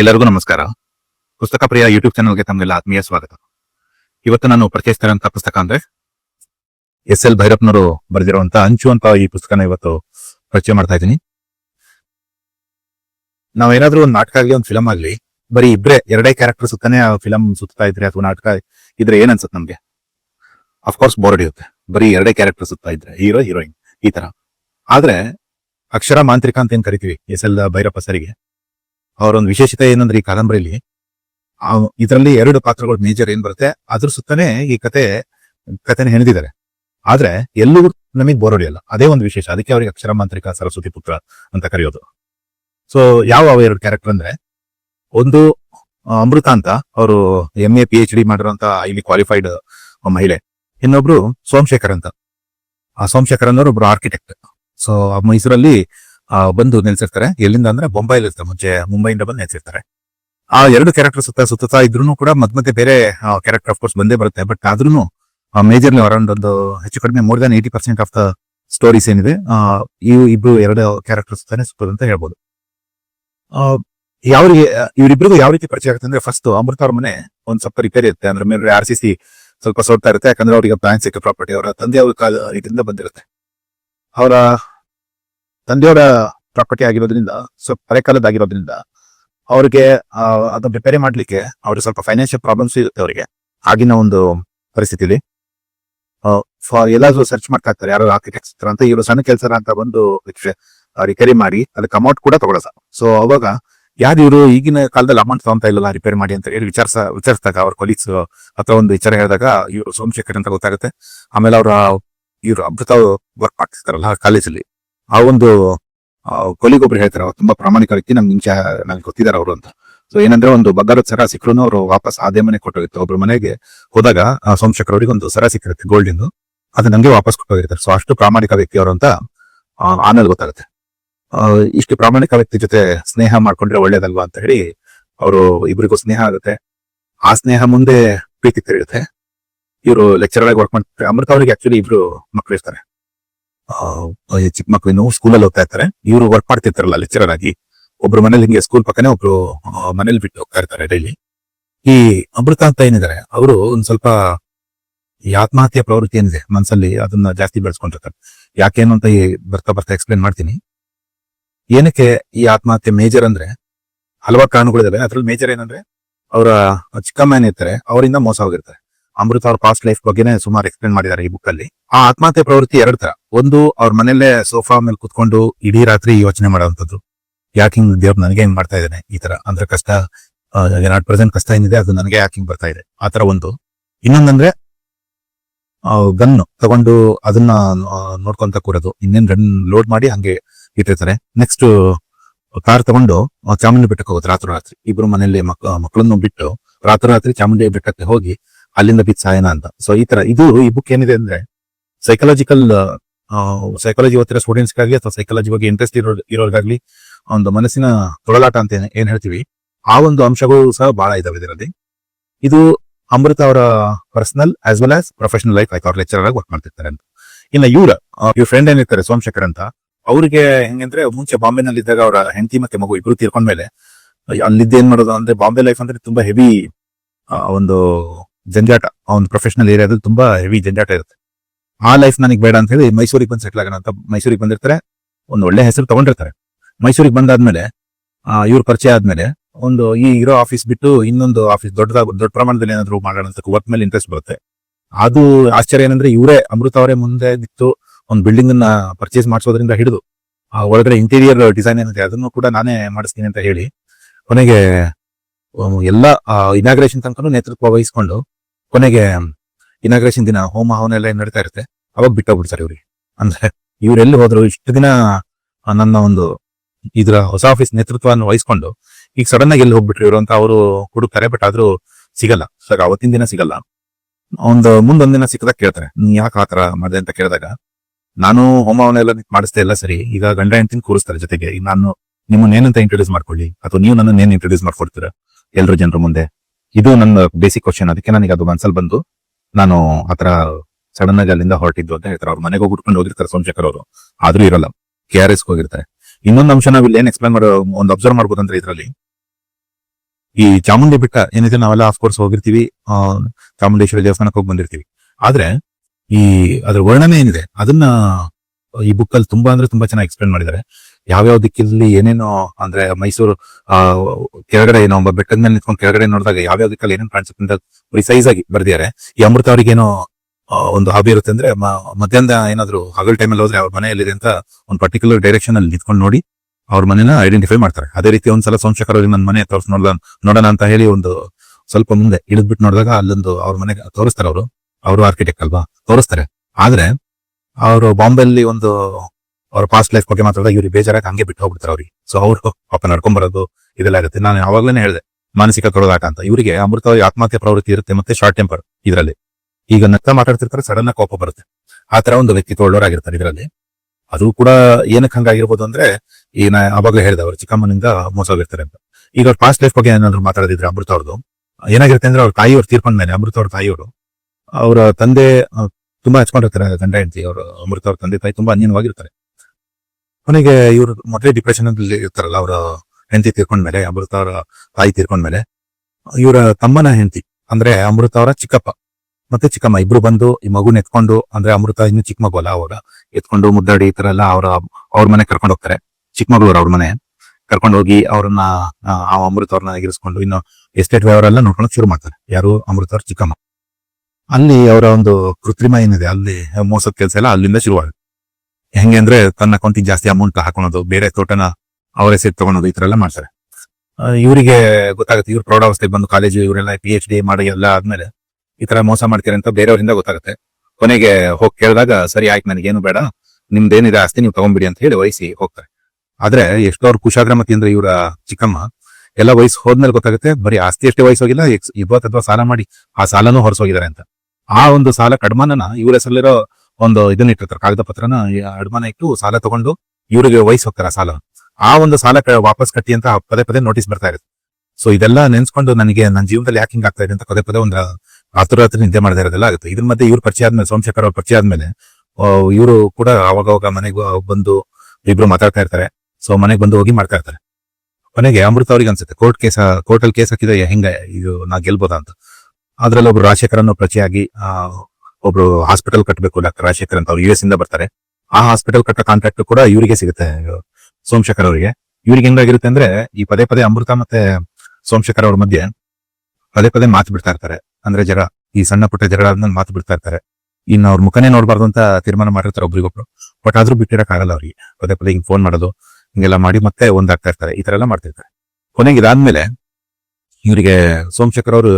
ಎಲ್ಲರಿಗೂ ನಮಸ್ಕಾರ. ಪುಸ್ತಕ ಪ್ರಿಯ ಯೂಟ್ಯೂಬ್ ಚಾನಲ್ಗೆ ತಮ್ಮೆಲ್ಲ ಆತ್ಮೀಯ ಸ್ವಾಗತ. ಇವತ್ತು ನಾನು ಪರಿಚಯಿಸ್ತಾ ಪುಸ್ತಕ ಅಂದ್ರೆ ಎಸ್ ಎಲ್ ಭೈರಪ್ಪನವರು ಬರೆದಿರುವಂತ ಅಂಚು ಅಂತ ಈ ಪುಸ್ತಕನ ಇವತ್ತು ಪರಿಚಯ ಮಾಡ್ತಾ ಇದ್ದೀನಿ. ನಾವೇನಾದ್ರೂ ಒಂದು ನಾಟಕ ಆಗ್ಲಿ, ಒಂದು ಫಿಲಂ ಆಗಲಿ, ಬರೀ ಇಬ್ರೆ, ಎರಡೇ ಕ್ಯಾರೆಕ್ಟರ್ ಸುತ್ತಾನೆ ಆ ಫಿಲಂ ಸುತ್ತಾ ಇದ್ರೆ ಅಥವಾ ನಾಟಕ ಇದ್ರೆ ಏನ್ ಅನ್ಸುತ್ತೆ ನಮ್ಗೆ ಅಫ್ಕೋರ್ಸ್ ಬೋರ್ ಹಿಡಿಯುತ್ತೆ ಬರೀ ಎರಡೇ ಕ್ಯಾರೆಕ್ಟರ್ ಸುತ್ತಾ ಇದ್ರೆ ಹೀರೋ ಹೀರೋಯಿನ್ ಈ ತರ. ಆದ್ರೆ ಅಕ್ಷರ ಮಾಂತ್ರಿಕ ಅಂತ ಏನ್ ಕರಿತೀವಿ ಎಸ್ ಎಲ್ ಭೈರಪ್ಪ ಸರಿಗೆ? ಅವರೊಂದು ವಿಶೇಷತೆ ಏನಂದ್ರೆ ಈ ಕಾದಂಬರಿಲಿ ಇದರಲ್ಲಿ ಎರಡು ಪಾತ್ರಗಳು ಮೇಜರ್ ಏನ್ ಬರುತ್ತೆ, ಅದ್ರ ಸುತ್ತನೇ ಈ ಕತೆ ಕಥೆನ ಹೆಣೆದಿದ್ದಾರೆ. ಆದ್ರೆ ಎಲ್ಲೂ ನಮಗೆ ಬೋರ್ ಹೊಡೆಯಲ್ಲ. ಅದೇ ಒಂದು ವಿಶೇಷ. ಅದಕ್ಕೆ ಅವರಿಗೆ ಅಕ್ಷರ ಮಾಂತ್ರಿಕ, ಸರಸ್ವತಿ ಪುತ್ರ ಅಂತ ಕರೆಯೋದು. ಸೊ ಯಾವ ಅವ ಎರಡು ಕ್ಯಾರೆಕ್ಟರ್ ಅಂದ್ರೆ, ಒಂದು ಅಮೃತ ಅಂತ ಅವರು M A P H D ಮಾಡಿರುವಂತ ಇಲ್ಲಿ ಕ್ವಾಲಿಫೈಡ್ ಮಹಿಳೆ. ಇನ್ನೊಬ್ರು ಸೋಮಶೇಖರ್ ಅಂತ. ಆ, ಸೋಮಶೇಖರ್ ಅನ್ನೋರು ಒಬ್ರು ಆರ್ಕಿಟೆಕ್ಟ್ ಸೊ ಮೈಸೂರಲ್ಲಿ ಬಂದು ನೆಲೆಸಿರ್ತಾರೆ ಎಲ್ಲಿಂದ ಅಂದ್ರೆ ಬೊಂಬೈಲಿ ಇರ್ತಾರೆ ಮುಂಚೆ, ಮುಂಬೈಯಿಂದ ಬಂದು ನೆಲೆಸಿರ್ತಾರೆ ಆ ಎರಡು ಕ್ಯಾರೆಕ್ಟರ್ ಸುತ್ತ ಸುತ್ತಾ ಇದ್ರು ಕೂಡ ಮತ್ತೆ ಮತ್ತೆ ಬೇರೆ ಕ್ಯಾರೆಕ್ಟರ್ ಆಫ್ ಕೋರ್ಸ್ ಬಂದೇ ಬರುತ್ತೆ. ಬಟ್ ಆದ್ರೂ ಮೇಜರ್ಲಿ ಅರೌಂಡ್ ಒಂದು ಹೆಚ್ಚು ಕಡಿಮೆ more than eighty percent of the stories ಏನಿದೆ ಇವು ಇಬ್ರು ಎರಡು ಕ್ಯಾರೆಕ್ಟರ್ ಸುತ್ತಾನೆ ಸುತ್ತದ ಅಂತ ಹೇಳ್ಬೋದು. ಯಾವ್ರಿಗೆ ಇವರಿಬ್ರಿಗೂ ಯಾವ ರೀತಿ ಪರಿಚಯ ಆಗುತ್ತೆ ಅಂದ್ರೆ ಫಸ್ಟ್ ಅಮೃತ ಅವ್ರ ಮನೆ ಒಂದ್ ಸ್ವಲ್ಪ ರಿಪೇರಿ ಇರುತ್ತೆ. ಅಂದ್ರೆ ಮೇಲೆ ಆರ್ ಸಿ ಸಿ ಸ್ವಲ್ಪ ಸೋಡ್ತಾ ಇರುತ್ತೆ. ಯಾಕಂದ್ರೆ ಅವ್ರಿಗೆ ಬ್ಯಾಂಕ್ ಸಿಕ್ಕ ಪ್ರಾಪರ್ಟಿ ಅವರ ತಂದೆಯವ್ರ ಕಾಲ ಇದರಿಂದ ಬಂದಿರುತ್ತೆ. ಅವರ ತಂದೆಯವರ ಪ್ರಾಪರ್ಟಿ ಆಗಿರೋದ್ರಿಂದ ಸ್ವಲ್ಪ ಹಳೆ ಕಾಲದಾಗಿರೋದ್ರಿಂದ ಅವ್ರಿಗೆ ಅದನ್ನ ರಿಪೇರಿ ಮಾಡ್ಲಿಕ್ಕೆ ಅವ್ರಿಗೆ ಸ್ವಲ್ಪ ಫೈನಾನ್ಷಿಯಲ್ ಪ್ರಾಬ್ಲಮ್ಸ್ ಇರುತ್ತೆ ಅವರಿಗೆ ಆಗಿನ ಒಂದು ಪರಿಸ್ಥಿತಿಲಿ. ಫಾರ್ ಎಲ್ಲಾದ್ರೂ ಸರ್ಚ್ ಮಾಡ್ತಾ ಇರ್ತಾರೆ, ಯಾರು ಆರ್ಕಿಟೆಕ್ಟ್ಸ್ ಅಂತ, ಇವರು ಸಣ್ಣ ಕೆಲಸ ಅಂತ ಬಂದು ರಿಪೇರಿ ಮಾಡಿ, ಅದಕ್ಕೆ ಅಮೌಂಟ್ ಕೂಡ ತಗೊಳಸ ಸೊ ಅವಾಗ ಯಾರು ಇವರು ಈಗಿನ ಕಾಲದಲ್ಲಿ ಅಮೌಂಟ್ ತಗೊಂತ ಇಲ್ಲ ರಿಪೇರಿ ಮಾಡಿ ಅಂತ ಹೇಳಿ ವಿಚಾರಿಸ, ವಿಚಾರಿಸಿದಾಗ ಅವ್ರ ಕೊಲೀಗ್ಸ್ ಅಥವಾ ಒಂದು ವಿಚಾರ ಹೇಳಿದಾಗ ಇವರು ಸೋಮಶೇಖರ್ ಅಂತ ಗೊತ್ತಾಗುತ್ತೆ. ಆಮೇಲೆ ಅವರ, ಇವರು ಅಮೃತ ವರ್ಕ್ ಮಾಡ್ತಿರ್ತಾರಲ್ಲ ಕಾಲೇಜಲ್ಲಿ ಆ ಒಂದು ಕೊಲಿಗೊಬ್ರು ಹೇಳ್ತಾರೆ ಅವ್ರು, ತುಂಬಾ ಪ್ರಾಮಾಣಿಕ ವ್ಯಕ್ತಿ ನಮ್ಗೆ ಮುಂಚೆ ನನಗೆ ಗೊತ್ತಿದ್ದಾರೆ ಅವರು ಅಂತ. ಸೊ ಏನಂದ್ರೆ ಒಂದು ಬಂಗಾರದ ಸರ ಸಿಕ್ಕರು ಅವರು ವಾಪಸ್ ಅದೇ ಮನೆ ಕೊಟ್ಟೋಗಿತ್ತು. ಒಬ್ರು ಮನೆಗೆ ಹೋದಾಗ ಸೋಮಶೇಖರ್ ಅವರಿಗೆ ಒಂದು ಸರ ಸಿಕ್ಕಿರುತ್ತೆ ಗೋಲ್ಡಿಂದು ಅದು ನಮಗೆ ವಾಪಸ್ ಕೊಟ್ಟೋಗಿರ್ತಾರೆ. ಸೊ ಅಷ್ಟು ಪ್ರಾಮಾಣಿಕ ವ್ಯಕ್ತಿ ಅವರು ಅಂತ ಆಮೇಲೆ ಗೊತ್ತಾಗುತ್ತೆ. ಇಷ್ಟು ಪ್ರಾಮಾಣಿಕ ವ್ಯಕ್ತಿ ಜೊತೆ ಸ್ನೇಹ ಮಾಡ್ಕೊಂಡ್ರೆ ಒಳ್ಳೇದಲ್ವಾ ಅಂತ ಹೇಳಿ ಅವರು ಇಬ್ಬರಿಗೂ ಸ್ನೇಹ ಆಗುತ್ತೆ. ಆ ಸ್ನೇಹ ಮುಂದೆ ಪ್ರೀತಿ ತೆರೆಯುತ್ತೆ ಇವರು ಲೆಕ್ಚರರ್ ಆಗಿ ವರ್ಕ್ ಮಾಡ್ತಾರೆ ಅಮೃತ ಅವರಿಗೆ ಆಕ್ಚುಲಿ ಇಬ್ರು ಮಕ್ಕಳು ಇರ್ತಾರೆ. ಚಿಕ್ಕ ಮಕ್ಕಳು ಸ್ಕೂಲಲ್ಲಿ ಹೋಗ್ತಾ ಇರ್ತಾರೆ. ಇವರು ವರ್ಕ್ ಮಾಡ್ತಿರ್ತಾರಲ್ಲ ಲೆಕ್ಚರರ್ ಆಗಿ. ಒಬ್ರು ಮನೇಲಿ ಹಿಂಗೆ ಸ್ಕೂಲ್ ಪಕ್ಕನೆ ಒಬ್ರು ಮನೇಲಿ ಬಿಟ್ಟು ಹೋಗ್ತಾ ಇರ್ತಾರೆ ಡೈಲಿ ಈ ಅಮೃತ ಅಂತ ಏನಿದ್ದಾರೆ, ಅವರು ಒಂದ್ ಸ್ವಲ್ಪ ಈ ಆತ್ಮಹತ್ಯೆ ಪ್ರವೃತ್ತಿ ಏನಿದೆ ಮನಸ್ಸಲ್ಲಿ ಅದನ್ನ ಜಾಸ್ತಿ ಬೆಳೆಸ್ಕೊಂಡಿರ್ತಾರೆ. ಯಾಕೇನು ಅಂತ ಈ ಬರ್ತಾ ಬರ್ತಾ ಎಕ್ಸ್ಪ್ಲೇನ್ ಮಾಡ್ತೀನಿ. ಏನಕ್ಕೆ ಈ ಆತ್ಮಹತ್ಯೆ ಮೇಜರ್ ಅಂದ್ರೆ, ಹಲವಾರು ಕಾರಣಗಳಿದಾವೆ ಅದ್ರಲ್ಲಿ ಮೇಜರ್ ಏನಂದ್ರೆ, ಅವರ ಚಿಕ್ಕಮ್ಮ ಏನಿರ್ತಾರೆ, ಅವರಿಂದ ಮೋಸ ಹೋಗಿರ್ತಾರೆ. ಅಮೃತ ಅವ್ರ ಪಾಸ್ಟ್ ಲೈಫ್ ಬಗ್ಗೆನೇ ಸುಮಾರು ಎಕ್ಸ್ಪ್ಲೇನ್ ಮಾಡಿದ್ದಾರೆ ಈ ಬುಕ್ ಅಲ್ಲಿ. ಆ ಆತ್ಮಹತ್ಯೆ ಪ್ರವೃತ್ತಿ ಎರಡು ತರ. ಒಂದು, ಅವ್ರ ಮನೆಯಲ್ಲೇ ಸೋಫಾ ಮೇಲೆ ಕುತ್ಕೊಂಡು ಇಡೀ ರಾತ್ರಿ ಯೋಚನೆ ಮಾಡೋವಂಥದ್ದು. ಯಾಕೆ ಹಿಂಗ್ ದೇವ್ರು ನನಗೆ ಹಿಂಗ್ ಮಾಡ್ತಾ ಇದ್ದಾನೆ? ಈ ತರ ಅಂದ್ರೆ ಕಷ್ಟ ನಾಟ್ ಪ್ರೆಸೆಂಟ್ ಕಷ್ಟ ಏನಿದೆ, ಅದು ನನಗೆ ಯಾಕೆ ಹಿಂಗ್ ಬರ್ತಾ ಇದೆ? ಆ ತರ ಒಂದು. ಇನ್ನೊಂದಂದ್ರೆ ಗನ್ ತಗೊಂಡು ಅದನ್ನ ನೋಡ್ಕೊಂತ ಕೂರೋದು. ಇನ್ನೇನ್ ಗನ್ ಲೋಡ್ ಮಾಡಿ ಹಂಗೆ ಇಟ್ಟಿರ್ತಾರೆ. ನೆಕ್ಸ್ಟ್ ಕಾರ್ ತಗೊಂಡು ಚಾಮುಂಡಿ ಬೆಟ್ಟಕ್ಕೆ ಹೋಗೋದು ರಾತ್ರಿ ರಾತ್ರಿ. ಇಬ್ರು ಮನೆಯಲ್ಲಿ ಮಕ್ ಮಕ್ಕಳನ್ನು ಬಿಟ್ಟು ರಾತ್ರಿ ರಾತ್ರಿ ಚಾಮುಂಡಿ ಬೆಟ್ಟಕ್ಕೆ ಹೋಗಿ ಅಲ್ಲಿಂದ ಬಿದ್ದು ಸಾಯನ ಅಂತ. ಸೊ ಈ ತರ. ಇದು ಈ ಬುಕ್ ಏನಿದೆ ಅಂದ್ರೆ ಸೈಕಲಾಜಿಕಲ್ ಸೈಕಾಲಜಿ ಓದ್ತಿರೋ ಸ್ಟೂಡೆಂಟ್ಸ್ಗಾಗಲಿ ಅಥವಾ ಸೈಕಾಲಜಿ ಬಗ್ಗೆ ಇಂಟ್ರೆಸ್ಟ್ ಇರೋ, ಇರೋರ್ಗಾಗ್ಲಿ ಒಂದು ಮನಸ್ಸಿನ ತೊಳಲಾಟ ಅಂತ ಏನ್- ಹೇಳ್ತೀವಿ, ಆ ಒಂದು ಅಂಶಗಳು ಸಹ ಬಹಳ ಇದಾವೆ ಇದರಲ್ಲಿ. ಇದು ಅಮೃತ ಅವರ personal as well as professional life like ಅವ್ರ ಲೆಕ್ಚರರ್ ಆಗಿ ವರ್ಕ್ ಮಾಡ್ತಿರ್ತಾರೆ ಅಂತ. ಇನ್ನ ಇವ್ರ ಇವ್ರ ಫ್ರೆಂಡ್ ಏನಿರ್ತಾರೆ, ಸೋಮಶೇಖರ್ ಅಂತ, ಅವ್ರಿಗೆ ಹೆಂಗಂದ್ರೆ ಮುಂಚೆ ಬಾಂಬೆನಲ್ಲಿ ಇದ್ದಾಗ ಅವರ ಹೆಂಡತಿ ಮತ್ತೆ ಮಗು ಇಬ್ರು ತೀರ್ಕೊಂಡ್ಮೇಲೆ, ಅಲ್ಲಿದ್ದ ಏನ್ ಮಾಡೋದು ಅಂದ್ರೆ ಬಾಂಬೆ ಲೈಫ್ ಅಂದ್ರೆ ತುಂಬಾ ಹೆವಿ ಒಂದು ಜಂಜಾಟ ಒಂದು ಪ್ರೊಫೆಷನಲ್ ಏರಿಯಾದಲ್ಲಿ ತುಂಬಾ ಹೆವಿ ಜಂಜಾಟ ಇರುತ್ತೆ. ಆ ಲೈಫ್ ನನಗೆ ಬೇಡ ಅಂತ ಹೇಳಿ ಮೈಸೂರಿಗೆ ಬಂದು ಸೆಟ್ಲ್ ಆಗೋಣ ಅಂತ ಮೈಸೂರಿಗೆ ಬಂದಿರ್ತಾರೆ. ಒಂದು ಒಳ್ಳೆ ಹೆಸರು ತಗೊಂಡಿರ್ತಾರೆ. ಮೈಸೂರಿಗೆ ಬಂದಾದ್ಮೇಲೆ ಇವ್ರ ಪರಿಚಯ ಆದ್ಮೇಲೆ ಒಂದು ಈ ಇರೋ ಆಫೀಸ್ ಬಿಟ್ಟು ಇನ್ನೊಂದು ಆಫೀಸ್ ದೊಡ್ಡದಾಗ ದೊಡ್ಡ ಪ್ರಮಾಣದಲ್ಲಿ ಏನಾದ್ರು ಮಾಡೋಣ ಅಂತ ವರ್ಕ್ ಮೇಲೆ ಇಂಟ್ರೆಸ್ಟ್ ಬರುತ್ತೆ. ಅದು ಆಶ್ಚರ್ಯ ಏನಂದ್ರೆ ಇವರೇ ಅಮೃತ ಅವರೇ ಮುಂದೆ ನಿಂತು ಒಂದು ಬಿಲ್ಡಿಂಗ್ ಅನ್ನ ಪರ್ಚೇಸ್ ಮಾಡಿಸೋದ್ರಿಂದ ಹಿಡಿದು, ಆ, ಒಳಗಡೆ ಇಂಟೀರಿಯರ್ ಡಿಸೈನ್ ಏನಿದೆ ಅದನ್ನು ಕೂಡ ನಾನೇ ಮಾಡಿಸ್ತೀನಿ ಅಂತ ಹೇಳಿ, ಕೊನೆಗೆ ಎಲ್ಲ ಇನಾಗ್ರೇಷನ್ ತನಕ ನೇತೃತ್ವ ವಹಿಸ್ಕೊಂಡು ಕೊನೆಗೆ ಇನಾಗ್ರೇಷನ್ ದಿನ, ಹೋಮ, ಹವನ ಎಲ್ಲ ನಡೀತಾ ಇರುತ್ತೆ, ಅವಾಗ ಬಿಟ್ಟೋಗ್ಬಿಡ್ತಾರೆ ಇವ್ರಿಗೆ. ಅಂದ್ರೆ ಇವ್ರೆಲ್ಲಿ ಹೋದ್ರು ಇಷ್ಟು ದಿನ ನನ್ನ ಒಂದು ಇದ್ರ ಹೊಸ ಆಫೀಸ್ ನೇತೃತ್ವವನ್ನು ವಹಿಸ್ಕೊಂಡು, ಈಗ ಸಡನ್ ಆಗಿ ಎಲ್ಲಿ ಹೋಗ್ಬಿಟ್ರಿ ಇವರು ಅಂತ ಅವರು ಹುಡುಕ್ತಾರೆ ಬಟ್ ಆದ್ರೂ ಸಿಗಲ್ಲ. ಸರ್ ಅವತ್ತಿನ ದಿನ ಸಿಗಲ್ಲ. ಒಂದು ಮುಂದೊಂದ್ ದಿನ ಸಿಕ್ಕದಾಗ ಕೇಳ್ತಾರೆ, ನೀ ಯಾಕೆ ಆತರ ಮಾಡಿದೆ? ಅಂತ ಕೇಳಿದಾಗ, ನಾನು ಹೋಮವನ್ನ ಎಲ್ಲ ಮಾಡಿಸ್ತಾ ಇಲ್ಲ ಸರಿ, ಈಗ ಗಂಡ ಹೆಂಡತಿನ ಕೂರಿಸ್ತಾರೆ ಜೊತೆಗೆ, ಈಗ ನಾನು ನಿಮ್ಮನ್ನ ಏನಂತ ಇಂಟ್ರೊಡ್ಯೂಸ್ ಮಾಡ್ಕೊಳ್ಳಿ, ಅಥವಾ ನೀವು ಏನ್ ಇಂಟ್ರೊಡ್ಯೂಸ್ ಮಾಡ್ಕೊಡ್ತೀರಾ, ಎಲ್ರು ಜನರ ಮುಂದೆ? ಇದು ನನ್ನ ಬೇಸಿಕ್ ಕ್ವಶನ್ ಅದಕ್ಕೆ ನನಗೆ ಅದು ಮನ್ಸಲ್ಲಿ ಬಂದು ನಾನು ಆತರ ಸಡನ್ ಆಗಿ ಅಲ್ಲಿಂದ ಹೊರಟಿದ್ದು ಅಂತ ಹೇಳ್ತಾರೆ. ಅವ್ರ ಮನೆಗೆ ಹೋಗ್ಬಿಟ್ಕೊಂಡು ಹೋಗಿರ್ತಾರೆ ಸೋಮಶೇಖರ್ ಅವರು. ಆದ್ರೂ ಇರಲ್ಲ. ಕೆ ಆರ್ ಎಸ್ ಹೋಗಿರ್ತಾರೆ. ಇನ್ನೊಂದು ಅಂಶ ನಾವು ಇಲ್ಲಿ ಏನ್ ಎಕ್ಸ್ಪ್ಲೈನ್ ಮಾಡೋ, ಒಂದು ಅಬ್ಸರ್ವ್ ಮಾಡ್ಬೋದು ಅಂದ್ರೆ ಇದರಲ್ಲಿ. ಈ ಚಾಮುಂಡಿ ಬೆಟ್ಟ ಏನಿದೆ ನಾವೆಲ್ಲ ಕೋರ್ಸ್ ಹೋಗಿರ್ತೀವಿ. ಚಾಮುಂಡೇಶ್ವರಿ ದೇವಸ್ಥಾನಕ್ಕೆ ಹೋಗಿ ಬಂದಿರ್ತೀವಿ. ಆದ್ರೆ ಈ ಅದ್ರ ವರ್ಣನೆ ಏನಿದೆ? ಅದನ್ನ ಈ ಬುಕ್ ಅಲ್ಲಿ ತುಂಬಾ ಅಂದ್ರೆ ತುಂಬಾ ಚೆನ್ನಾಗಿ ಎಕ್ಸ್ಪ್ಲೈನ್ ಮಾಡಿದ್ದಾರೆ. ಯಾವ್ಯಾವ ದಿಕ್ಕಿನಲ್ಲಿ ಏನೇನೋ ಅಂದ್ರೆ ಮೈಸೂರು, ಆ, ಕೆಳಗಡೆ ಏನೋ ಒಬ್ಬ ಬೆಟ್ಟದ ಮೇಲೆ ನಿಂತ್ಕೊಂಡು ಕೆಳಗಡೆ ನೋಡಿದಾಗ ಯಾವ್ಯಾವ ದಿಕ್ಕಲ್ಲಿ ಏನೇನು ಕಾಣಿಸುತ್ತೆ ಅಂತ ಪ್ರಿಸೈಸ್ ಆಗಿ ಬರ್ದಿದ್ದಾರೆ. ಈ ಅಮೃತ ಅವ್ರಿಗೇನೋ ಏನೋ ಒಂದು ಹಾಬಿ ಇರುತ್ತೆ ಅಂದ್ರೆ ಮಧ್ಯಾಹ್ನ ಏನಾದ್ರು ಹಗಲ್ ಟೈಮಲ್ಲಿ ಹೋದ್ರೆ ಅವ್ರ ಮನೆಯಲ್ಲಿದೆ ಅಂತ ಒಂದು ಪರ್ಟಿಕ್ಯುಲರ್ ಡೈರೆಕ್ಷನ್ ಅಲ್ಲಿ ನಿಂತ್ಕೊಂಡು ನೋಡಿ ಅವ್ರ ಮನೆನ ಐಡೆಂಟಿಫೈ ಮಾಡ್ತಾರೆ. ಅದೇ ರೀತಿ ಒಂದ್ಸಲ ಸೋಮಶೇಖರ್ ನನ್ನ ಮನೆ ತೋರಿಸ್ ನೋಡ ನೋಡೋಣ ಅಂತ ಹೇಳಿ ಒಂದು ಸ್ವಲ್ಪ ಮುಂದೆ ಇಳಿದ್ಬಿಟ್ಟು ನೋಡಿದಾಗ ಅಲ್ಲೊಂದು ಅವ್ರ ಮನೆ ತೋರಿಸ್ತಾರೆ ಅವರು. ಅವರು ಆರ್ಕಿಟೆಕ್ಟ್ ಅಲ್ವಾ? ತೋರಿಸ್ತಾರೆ. ಆದ್ರೆ, ಅವರು ಬಾಂಬೆಲ್ಲಿ ಒಂದು ಅವ್ರ ಪಾಸ್ಟ್ ಲೈಫ್ ಬಗ್ಗೆ ಮಾತಾಡಿದಾಗ ಇವ್ರಿಗೆ ಬೇಜಾರಾಗಿ ಹಂಗೆ ಬಿಟ್ಟು ಹೋಗ್ಬಿಡ್ತಾರೆ ಅವ್ರಿಗೆ. ಸೊ ಅವ್ರು ಪಾಪ ನಡ್ಕೊಂಬರೋದು ಇದೆಲ್ಲ ಇರುತ್ತೆ. ನಾನು ಯಾವಾಗ್ಲೇ ಹೇಳಿದೆ, ಮಾನಸಿಕ ಕೊಡೋದಾಟ ಅಂತ. ಇವರಿಗೆ ಅಮೃತವಾಗಿ ಆತ್ಮಹತ್ಯೆ ಪ್ರವೃತ್ತಿ ಇರುತ್ತೆ ಮತ್ತೆ ಶಾರ್ಟ್ ಟೆಂಪರ್ ಇದರಲ್ಲಿ. ಈಗ ನಗ್ತಾ ಮಾತಾಡ್ತಿರ್ತಾರೆ ಸಡನ್ ಕೋಪ ಬರುತ್ತೆ. ಆ ತರ ಒಂದು ವ್ಯಕ್ತಿತ್ವ ಒಳ್ಳೋರಾಗಿರ್ತಾರೆ ಇದರಲ್ಲಿ. ಅದು ಕೂಡ ಏನಕ್ಕೆ ಹಂಗಾಗಿರ್ಬೋದು ಅಂದ್ರೆ, ಈ ನಾ ಅವಾಗಲೇ ಹೇಳಿದೆ, ಅವ್ರ ಚಿಕ್ಕಮ್ಮನಿಂದ ಮೋಸ ಹೋಗಿರ್ತಾರೆ ಅಂತ. ಈಗ ಅವ್ರ ಪಾಸ್ಟ್ ಲೈಫ್ ಬಗ್ಗೆ ಏನಾದ್ರು ಮಾತಾಡಿದ್ರೆ ಅಮೃತ ಅವ್ರದ್ದು ಏನಾಗಿರುತ್ತೆ ಅಂದ್ರೆ ಅವ್ರ ತಾಯಿಯವ್ರು ತೀರ್ಕೊಂಡ ಮೇಲೆ ಅಮೃತ ಅವ್ರ ತಾಯಿಯವರು. ಅವರ ತಂದೆ ತುಂಬಾ ಹಚ್ಕೊಂಡಿರ್ತಾರೆ ಗಂಡ ಹೆಂಡತಿ, ಅವರು ಅಮೃತ ಅವ್ರ ತಂದೆ ತಾಯಿ ತುಂಬಾ ಅನ್ಯವಾಗಿರ್ತಾರೆ ಕೊನೆಗೆ ಇವರು ಮೊದಲೇ ಡಿಪ್ರೆಷನ್ ಅಲ್ಲಿ ಇರ್ತಾರಲ್ಲ ಅವರ ಹೆಂಡತಿ ತೀರ್ಕೊಂಡ್ಮೇಲೆ ಅಮೃತ ಅವರ ತಾಯಿ ತೀರ್ಕೊಂಡ್ಮೇಲೆ ಇವರ ತಮ್ಮನ ಹೆಂಡತಿ ಅಂದ್ರೆ ಅಮೃತ ಅವರ ಚಿಕ್ಕಪ್ಪ. ಮತ್ತೆ ಚಿಕ್ಕಮ್ಮ ಇಬ್ರು ಬಂದು ಈ ಮಗುನ ಎತ್ಕೊಂಡು ಅಂದ್ರೆ ಅಮೃತ ಇನ್ನು ಚಿಕ್ಕ ಮಗು ಅಲ್ಲ ಅವಾಗ ಎತ್ಕೊಂಡು ಮುದ್ದಾಡಿ ಈ ತರ ಎಲ್ಲ ಅವರ ಅವ್ರ ಮನೆ ಕರ್ಕೊಂಡು ಹೋಗ್ತಾರೆ. ಚಿಕ್ಕಮಗಳೂರು ಅವ್ರ ಮನೆ. ಕರ್ಕೊಂಡು ಹೋಗಿ ಅವ್ರನ್ನ ಆ, ಅಮೃತ ಅವ್ರನ್ನ ಎಗಿರಿಸ್ಕೊಂಡು ಇನ್ನು ಎಸ್ಟೇಟ್ ವ್ಯವಹಾರ ನೋಡ್ಕೊಂಡು ಶುರು ಮಾಡ್ತಾರೆ. ಯಾರು? ಅಮೃತ ಅವ್ರ ಚಿಕ್ಕಮ್ಮ. ಅಲ್ಲಿ ಅವರ ಒಂದು ಕೃತ್ರಿಮ ಏನಿದೆ ಅಲ್ಲಿ ಮೋಸದ ಕೆಲಸ ಎಲ್ಲ ಅಲ್ಲಿಂದ ಶುರುವಾಗುತ್ತೆ. ಹೆಂಗೆ ಅಂದ್ರೆ ತನ್ನ ಅಕೌಂಟಿಗೆ ಜಾಸ್ತಿ ಅಮೌಂಟ್ ಹಾಕೊಳೋದು, ಬೇರೆ ತೋಟನ ಅವರ ಹೆಸರು ತಗೊಳೋದು ಈ ತರ ಎಲ್ಲ ಮಾಡ್ತಾರೆ. ಇವರಿಗೆ ಗೊತ್ತಾಗುತ್ತೆ, ಇವ್ರು ಪ್ರೌಢಾವಸ್ಥೆ ಬಂದು ಕಾಲೇಜು ಇವರೆಲ್ಲ ಪಿ ಎಚ್ ಡಿ ಮಾಡಿ ಎಲ್ಲ ಆದ್ಮೇಲೆ ಈ ತರ ಮೋಸ ಮಾಡ್ತೀರಿ ಅಂತ ಬೇರೆಯವರಿಂದ ಗೊತ್ತಾಗುತ್ತೆ. ಕೊನೆಗೆ ಹೋಗಿ ಕೇಳಿದಾಗ, ಸರಿ ಆಯ್ತು ನನಗೇನು ಬೇಡ, ನಿಮ್ದೇನಿದೆ ಆಸ್ತಿ ನೀವು ತಗೊಂಬಿಡಿ ಅಂತ ಹೇಳಿ ವಹಿಸಿ ಹೋಗ್ತಾರೆ. ಆದ್ರೆ ಎಷ್ಟೋ ಅವ್ರ ಕುಶಾಗ್ರಮತಿ ಅಂದ್ರೆ ಇವರ ಚಿಕ್ಕಮ್ಮ, ಎಲ್ಲ ವಯಸ್ಸು ಹೋದ್ಮೇಲೆ ಗೊತ್ತಾಗುತ್ತೆ, ಬರೀ ಆಸ್ತಿ ಅಷ್ಟೇ ವಯಸ್ಸೋಗಿಲ್ಲ ಇವತ್ತು ಅಥವಾ ಸಾಲ ಮಾಡಿ ಆ ಸಾಲನೂ ಹೊರಸೋಗಿದ್ದಾರೆ ಅಂತ. ಆ ಒಂದು ಸಾಲ ಕಡ್ಮಾನನ ಇವರ ಹೆಸರಲ್ಲಿರೋ ಒಂದು ಇದನ್ನ ಇಟ್ಟಿರ್ತಾರೆ. ಕಾಗದ ಪತ್ರನ ಅಡಮಾನ ಇಟ್ಟು ಸಾಲ ತಗೊಂಡು ಇವರಿಗೆ ವಯಸ್ಸು ಹೋಗ್ತಾರೆ ಸಾಲ. ಆ ಒಂದು ಸಾಲ ವಾಪಸ್ ಕಟ್ಟಿ ಅಂತ ಪದೇ ಪದೇ ನೋಟಿಸ್ ಬರ್ತಾ ಇರುತ್ತೆ. ಸೊ ಇದೆಲ್ಲ ನೆನ್ಸ್ಕೊಂಡು ನನಗೆ ನನ್ನ ಜೀವನದಲ್ಲಿ ಯಾಕೆ ಹಿಂಗ್ ಆಗ್ತಾ ಇದೆ ಅಂತ ಪದೇ ಪದೇ ಒಂದು ಆತುರಾತ್ರಿ ರಾತ್ರಿ ನಿದ್ದೆ ಮಾಡದೇ ಇರೋದೆಲ್ಲ ಆಗುತ್ತೆ. ಇದ್ರ ಮಧ್ಯೆ ಇವ್ರು ಪರಿಚಯ ಆದ್ಮೇಲೆ, ಸೋಮಶೇಖರ್ ಅವ್ರ ಪರಿಚಯ ಆದ್ಮೇಲೆ ಇವರು ಕೂಡ ಅವಾಗವಾಗ ಅವಾಗ ಮನೆಗೆ ಬಂದು ಇಬ್ರು ಮಾತಾಡ್ತಾ ಇರ್ತಾರೆ. ಸೊ ಮನೆಗೆ ಬಂದು ಹೋಗಿ ಮಾಡ್ತಾ ಇರ್ತಾರೆ. ಮನೆಗೆ ಅಮೃತ ಅವ್ರಿಗೆ ಅನ್ಸುತ್ತೆ, ಕೋರ್ಟ್ ಕೇಸ್, ಕೋರ್ಟಲ್ಲಿ ಕೇಸ್ ಹಾಕಿದ್ರೆ ಹೆಂಗ ಇದು ನಾ ಗೆಲ್ಬೋದಾ? ಅಂತ. ಅದ್ರಲ್ಲಿ ಒಬ್ರು ರಾಜಶೇಖರ್ ಅನ್ನೋ ಪರಿಚಯ ಆಗಿ ಒಬ್ರು ಹಾಸ್ಪಿಟಲ್ ಕಟ್ಟಬೇಕು ಡಾಕ್ಟರ್ ರಾಜಶೇಖರ್ ಅಂತ ಅವ್ರು ಯು ಎಸ್ ಇಂದ ಬರ್ತಾರೆ. ಆ ಹಾಸ್ಪಿಟಲ್ ಕಟ್ಟೋ ಕಾಂಟ್ರಾಕ್ಟ್ ಕೂಡ ಇವರಿಗೆ ಸಿಗುತ್ತೆ, ಸೋಮಶೇಖರ್ ಅವರಿಗೆ. ಇವ್ರಿಗೆ ಹೆಂಗಾಗಿರುತ್ತೆ ಅಂದ್ರೆ, ಈ ಪದೇ ಪದೇ ಅಮೃತ ಮತ್ತೆ ಸೋಮಶೇಖರ್ ಅವ್ರ ಮಧ್ಯೆ ಪದೇ ಪದೇ ಮಾತು ಬಿಡ್ತಾ ಇರ್ತಾರೆ. ಅಂದ್ರೆ ಜರ ಈ ಸಣ್ಣ ಪುಟ್ಟ ಜಗಳ ಮಾತು ಬಿಡ್ತಾ ಇರ್ತಾರೆ. ಇನ್ನು ಅವ್ರ ಮುಖನೇ ನೋಡಬಾರ್ದು ಅಂತ ತೀರ್ಮಾನ ಮಾಡಿರ್ತಾರೆ ಒಬ್ರಿಗೊಬ್ರು. ಬಟ್ ಆದ್ರೂ ಬಿಟ್ಟಿರಕ್ ಆಗಲ್ಲ ಅವ್ರಿಗೆ. ಪದೇ ಪದೇ ಹಿಂಗ್ ಫೋನ್ ಮಾಡೋದು, ಹಿಂಗೆಲ್ಲ ಮಾಡಿ ಮತ್ತೆ ಒಂದಾಗ್ತಾ ಇರ್ತಾರೆ. ಈ ತರ ಎಲ್ಲ ಮಾಡ್ತಿರ್ತಾರೆ ಕೊನೆಗೆ ಇದಾದ್ಮೇಲೆ ಇವರಿಗೆ ಸೋಮಶೇಖರ್ ಅವರು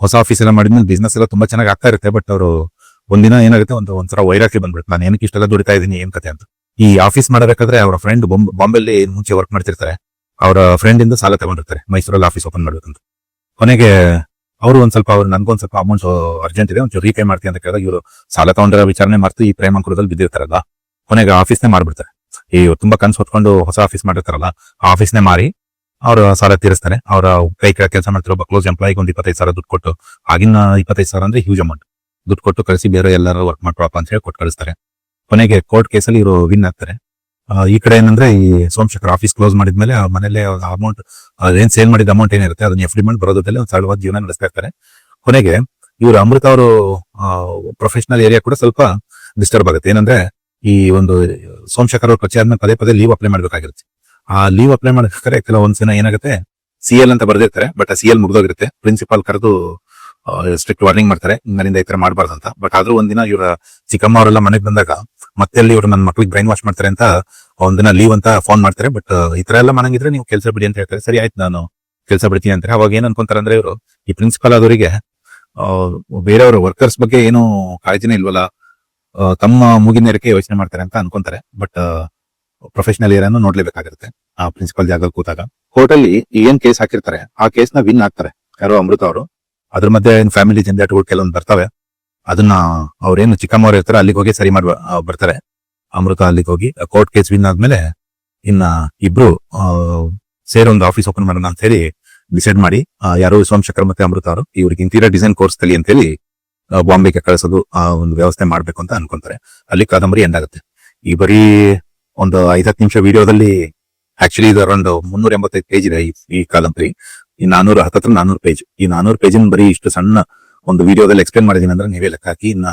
ಹೊಸ ಆಫೀಸ್ ಎಲ್ಲ ಮಾಡಿದ್ಮೇಲೆ ಬಿಸ್ನೆಸ್ ಎಲ್ಲ ತುಂಬಾ ಚೆನ್ನಾಗಿ ಆಗ್ತಾ ಇರುತ್ತೆ ಬಟ್ ಅವರು ಒಂದಿನ ಏನಾಗುತ್ತೆ? ಒಂದು ಒಂಥರ ವೈರಾಗ್ಯ ಬಂದ್ಬಿಡುತ್ತೆ. ನಾನು ಏನಕ್ಕೆ ಇಷ್ಟೆಲ್ಲ ದುಡಿತಾ ಇದ್ದೀನಿ ಏನ್ ಕತೆ ಅಂತ. ಈ ಆಫೀಸ್ ಮಾಡಬೇಕಾದ್ರೆ ಅವರ ಫ್ರೆಂಡ್ ಬಾಂಬೆಲ್ಲಿ ಮುಂಚೆ ವರ್ಕ್ ಮಾಡ್ತಿರ್ತಾರೆ. ಅವರ ಫ್ರೆಂಡ್ ಇಂದ ಸಾಲ ತಗೊಂಡಿರ್ತಾರೆ. ಮೈಸೂರಲ್ಲಿ ಆಫೀಸ್ ಓಪನ್ ಮಾಡ್ಬೇಕಂತ. ಕೊನೆಗೆ ಅವರು ಒಂದ್ ಸ್ವಲ್ಪ, ಅವ್ರು ನನ್ಗೊಂದ್ ಸ್ವಲ್ಪ ಅಮೌಂಟ್ ಅರ್ಜೆಂಟ್ ಇದೆ, ಒಂಚೂರು ರೀಪೇ ಮಾಡ್ತೀನಿ ಅಂತ ಕೇಳಿದಾಗ ಇವರು ಸಾಲ ತಗೊಂಡಿರೋ ವಿಚಾರಣೆ ಮರ್ತು ಈ ಪ್ರೇಮಾಂಕುರದಲ್ಲಿ ಬಿದ್ದಿರ್ತಾರಲ್ಲ. ಕೊನೆಗೆ ಆಫೀಸ್ನೇ ಮಾಡ್ಬಿಡ್ತಾರೆ. ಈ ತುಂಬಾ ಕನ್ಸು ಹೊತ್ಕೊಂಡು ಹೊಸ ಆಫೀಸ್ ಮಾಡಿರ್ತಾರಲ್ಲ ಆಫೀಸ್ನೇ ಮಾರಿ ಅವ್ರ ಸಾಲ ತೀರಿಸ್ತಾರೆ. ಅವರ ಕೈ ಕೆಲಸ ಮಾಡ್ತಿರೋ ಕ್ಲೋಸ್ ಎಂಪ್ಲಾಯಿಗೆ ಒಂದು ಇಪ್ಪತ್ತೈದು ಸಾವಿರ ದುಡ್ಡು ಕೊಟ್ಟು, ಆಗಿನ ಇಪ್ಪತ್ತೈದು ಸಾವಿರ ಅಂದ್ರೆ ಹ್ಯೂಜ್ ಅಮೌಂಟ್ ದುಡ್ಡು ಕೊಟ್ಟು ಕಳಿಸಿ ಬೇರೆ ಎಲ್ಲರೂ ವರ್ಕ್ ಮಾಡ್ಕೊಳಪ್ಪ ಅಂತ ಹೇಳಿ ಕೊಟ್ಟು ಕಳಿಸ್ತಾರೆ. ಕೊನೆಗೆ ಕೋರ್ಟ್ ಕೇಸಲ್ಲಿ ಇವರು ವಿನ್ ಆಗ್ತಾರೆ. ಈ ಕಡೆ ಏನಂದ್ರೆ ಈ ಸೋಮಶೇಖರ್ ಆಫೀಸ್ ಕ್ಲೋಸ್ ಮಾಡಿದ್ಮೇಲೆ ಆ ಮನೇಲೆ ಅಮೌಂಟ್ ಏನ್ ಸೇಲ್ ಮಾಡಿದ ಅಮೌಂಟ್ ಏನಿರುತ್ತೆ ಅದನ್ನ ಎಫ್ ಡಿ ಮಾಡಿ ಬರೋದ್ರಲ್ಲಿ ಒಂದು ಸರಳವಾದ ಜೀವನ ನಡೆಸ್ತಾ ಇರ್ತಾರೆ. ಕೊನೆಗೆ ಇವರು ಅಮೃತ ಅವರು ಪ್ರೊಫೆಷನಲ್ ಏರಿಯಾ ಕೂಡ ಸ್ವಲ್ಪ ಡಿಸ್ಟರ್ಬ್ ಆಗುತ್ತೆ. ಏನಂದ್ರೆ ಈ ಒಂದು ಸೋಮಶೇಖರ್ ಅವರು ಕಚೇರಿ ಆದ್ಮೇಲೆ ಪದೇ ಪದೇ ಲೀವ್ ಅಪ್ಲೈ ಮಾಡ್ಬೇಕಾಗಿರುತ್ತೆ. ಆ ಲೀವ್ ಅಪ್ಲೈ ಮಾಡ್ಬೇಕಾದ್ರೆ ಕೆಲವೊಂದ್ಸಿನ ಏನಾಗುತ್ತೆ ಸಿ ಎಲ್ ಅಂತ ಬರ್ದಿರ್ತಾರೆ ಬಟ್ ಆ ಸಿ ಎಲ್ ಮುಗ್ದೋಗಿರುತ್ತೆ. ಪ್ರಿನ್ಸಿಪಾಲ್ ಕರೆದು ಸ್ಟ್ರಿಕ್ಟ್ ವಾರ್ನಿಂಗ್ ಮಾಡ್ತಾರೆ ನನ್ನಿಂದ ಈ ತರ ಮಾಡಬಾರ್ದು ಅಂತ. ಬಟ್ ಆದ್ರೂ ಒಂದಿನ ಇವರ ಚಿಕ್ಕಮ್ಮ ಅವರೆಲ್ಲ ಮನೆಗೆ ಬಂದಾಗ, ಮತ್ತೆ ಅಲ್ಲಿ ಇವರು ನನ್ನ ಮಕ್ಳಿಗೆ ಬ್ರೈನ್ ವಾಶ್ ಮಾಡ್ತಾರೆ ಅಂತ, ಒಂದಿನ ಲೀವ್ ಅಂತ ಫೋನ್ ಮಾಡ್ತಾರೆ. ಬಟ್ ಈ ತರ ಎಲ್ಲ ಮನಂಗಿದ್ರೆ ನೀವು ಕೆಲಸ ಬಿಡಿ ಅಂತ ಹೇಳ್ತಾರೆ. ಸರಿ, ಆಯ್ತು, ನಾನು ಕೆಲಸ ಬಿಡ್ತೀನಿ ಅಂತಾರೆ. ಅವಾಗ ಏನ್ ಅನ್ಕೊಂತಾರೆ ಅಂದ್ರೆ ಇವರು, ಈ ಪ್ರಿನ್ಸಿಪಾಲ್ ಆದವರಿಗೆ ಬೇರೆಯವರ ವರ್ಕರ್ಸ್ ಬಗ್ಗೆ ಏನು ಕಾಳಜಿನೇ ಇಲ್ವಲ್ಲ ತಮ್ಮ ತಮ್ಮ ಮುಗಿನೇರಕ್ಕೆ ಯೋಚನೆ ಮಾಡ್ತಾರೆ ಅಂತ ಅನ್ಕೊಂತಾರೆ. ಬಟ್ ಪ್ರೊಫೆಷನಲ್ ಏರಿಯಾನು ನೋಡ್ಲೇಬೇಕಾಗಿರುತ್ತೆ ಆ ಪ್ರಿನ್ಸಿಪಲ್ ಜಾಗ ಕೂತಾಗ ಕೋರ್ಟ್ ಅಲ್ಲಿ ಏನ್ ಕೇಸ್ ಹಾಕಿರ್ತಾರೆ, ಆ ಕೇಸ್ನ ವಿನ್ ಆಗ್ತಾರೆ. ಯಾರೋ ಅಮೃತ ಅವರು. ಅದ್ರ ಮಧ್ಯೆ ಏನು ಫ್ಯಾಮಿಲಿ ಜಂಜಾಟಗಳು ಕೆಲವೊಂದು ಬರ್ತವೆ. ಅದನ್ನ ಅವ್ರೇನು ಚಿಕ್ಕಮ್ಮವ್ರು ಇರ್ತಾರೆ ಅಲ್ಲಿಗೆ ಹೋಗಿ ಸರಿ ಮಾಡಿ ಬರ್ತಾರೆ. ಅಮೃತ ಅಲ್ಲಿಗೆ ಹೋಗಿ ಕೋರ್ಟ್ ಕೇಸ್ ವಿನ್ ಆದ್ಮೇಲೆ ಇನ್ನ ಇಬ್ರು ಸೇರಿ ಒಂದು ಆಫೀಸ್ ಓಪನ್ ಮಾಡೋಣ ಅಂತ ಹೇಳಿ ಡಿಸೈಡ್ ಮಾಡಿ ಯಾರೋ ಸೋಮಶೇಖರ್ ಮತ್ತೆ ಅಮೃತ ಅವರು, ಇವ್ರಿಗೆ ಇಂಟೀರಿಯರ್ ಡಿಸೈನ್ ಕೋರ್ಸ್ ತಲಿ ಅಂತ ಹೇಳಿ ಬಾಂಬೆಗೆ ಕಳಿಸೋದು, ಆ, ಒಂದು ವ್ಯವಸ್ಥೆ ಮಾಡ್ಬೇಕು ಅಂತ ಅನ್ಕೊಂತಾರೆ. ಅಲ್ಲಿ ಕಾದಂಬರಿ ಎಂಡ್ ಆಗುತ್ತೆ. ಈ ಬರೀ ಒಂದು ಐದತ್ತು ನಿಮಿಷ ವಿಡಿಯೋದಲ್ಲಿ ಆಕ್ಚುಲಿ ಅರೌಂಡ್ ಮುನ್ನೂರ ಎಂಬತ್ತೈದು ಪೇಜ್ ಇದೆ ಈ ಕಾದಂಬರಿ. ಈ ನಾನೂರು, ಹತ್ತತ್ರ ನಾನೂರು ಪೇಜ್ ಈ ನಾನೂರು ಪೇಜಿನ ಬರೀ ಇಷ್ಟು ಸಣ್ಣ ಒಂದು ವಿಡಿಯೋದಲ್ಲಿ ಎಕ್ಸ್ಪ್ಲೇನ್ ಮಾಡಿದೀನಿ ಅಂದ್ರೆ ನೀವೇ ಲೆಕ್ಕ ಹಾಕಿ, ಇನ್ನ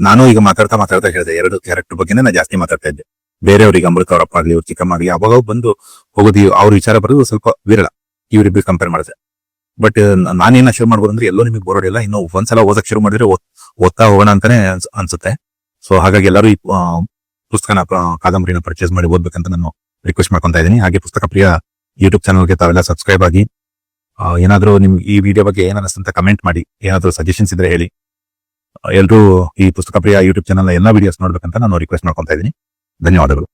ನಾನು ಈಗ ಮಾತಾಡ್ತಾ ಮಾತಾಡ್ತಾ ಹೇಳಿದೆ, ಎರಡು ಕ್ಯಾರೆಕ್ಟರ್ ಬಗ್ಗೆನೇ ನಾ ಜಾಸ್ತಿ ಮಾತಾಡ್ತಾ ಇದ್ದೆ. ಬೇರೆಯವ್ರಿಗೆ ಅಮೃತ ಅವರಪ್ಪ ಆಗ್ಲಿ, ಇವ್ರು ಚಿಕ್ಕಮ್ಮ ಆಗ್ಲಿ, ಅವಾಗ ಬಂದು ಹೋಗೋದು, ಅವ್ರ ವಿಚಾರ ಬರೋದು ಸ್ವಲ್ಪ ವಿರಳ. ಇವರಿಬ್ಬರು ಕಂಪೇರ್ ಮಾಡಿದೆ. ಬಟ್ ನಾನೇನ ಶುರು ಮಾಡ್ಬೋದು ಅಂದ್ರೆ ಎಲ್ಲೋ ನಿಮಗೆ ಬೋರ್ಡ್ ಇಲ್ಲ ಇನ್ನು ಒಂದ್ಸಲ ಓದಕ್ ಶುರು ಮಾಡಿದ್ರೆ ಓದ್- ಓದ್ತಾ ಹೋಗೋಣ ಅಂತಾನೆ ಅನ್ಸ್- ಅನ್ಸುತ್ತೆ. ಸೊ ಹಾಗಾಗಿ ಎಲ್ಲರೂ ಈ ಪುಸ್ತಕನ ಕಾದಂಬರಿನ ಪರ್ಚೇಸ್ ಮಾಡಿ ಓದ್ಬೇಕಂತ ನಾನು ರಿಕ್ವೆಸ್ಟ್ ಮಾಡ್ಕೊತಾ ಇದ್ದೀನಿ. ಹಾಗೆ ಪುಸ್ತಕ ಪ್ರಿಯ ಯೂಟ್ಯೂಬ್ ಚಾನಲ್ಗೆ ತಾವೆಲ್ಲ ಸಬ್ಸ್ಕ್ರೈಬ್ ಆಗಿ ಏನಾದ್ರೂ ನಿಮ್ಗೆ ಈ ವಿಡಿಯೋ ಬಗ್ಗೆ ಏನ್ ಅನಿಸ್ತಂತ ಕಮೆಂಟ್ ಮಾಡಿ. ಏನಾದರೂ ಸಜೆಷನ್ಸ್ ಇದ್ರೆ ಹೇಳಿ. ಎಲ್ಲರೂ ಈ ಪುಸ್ತಕ ಪ್ರಿಯ ಯೂಟ್ಯೂಬ್ ಚಾನಲ್ನ ಎಲ್ಲಾ ವಿಡಿಯೋಸ್ ನೋಡ್ಬೇಕಂತ ನಾನು ರಿಕ್ವೆಸ್ಟ್ ಮಾಡ್ಕೊತಾ ಇದ್ದೀನಿ. ಧನ್ಯವಾದಗಳು.